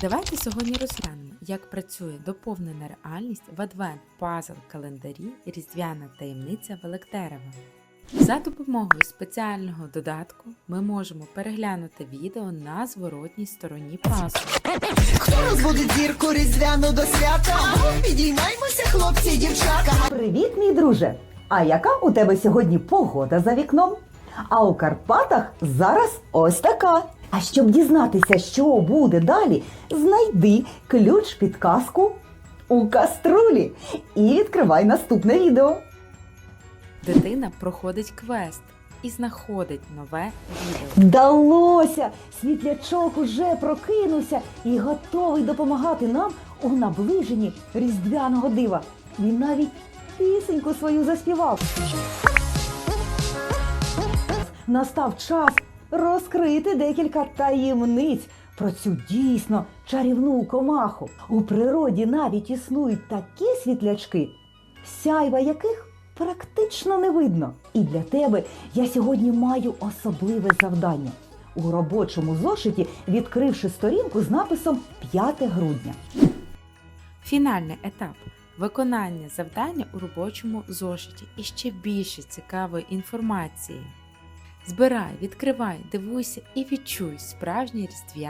Давайте сьогодні розглянемо, як працює доповнена реальність в адвент пазл календарі Різдвяна таємниця Великдерева. За допомогою спеціального додатку ми можемо переглянути відео на зворотній стороні пазлу. Хто розводить зірку різдвяну до свята? Підіймаймося, хлопці, дівчата. Привіт, мій друже! А яка у тебе сьогодні погода за вікном? А у Карпатах зараз ось така. А щоб дізнатися, що буде далі, знайди ключ підказку у каструлі і відкривай наступне відео. Дитина проходить квест і знаходить нове відео. Вдалося! Світлячок уже прокинувся і готовий допомагати нам у наближенні різдвяного дива. Він навіть пісеньку свою заспівав. Настав час розкрити декілька таємниць про цю дійсно чарівну комаху. У природі навіть існують такі світлячки, сяйва яких практично не видно. І для тебе я сьогодні маю особливе завдання. У робочому зошиті, відкривши сторінку з написом 5 грудня. Фінальний етап виконання завдання у робочому зошиті і ще більше цікавої інформації. Збирай, відкривай, дивуйся і відчуй справжнє різдвяне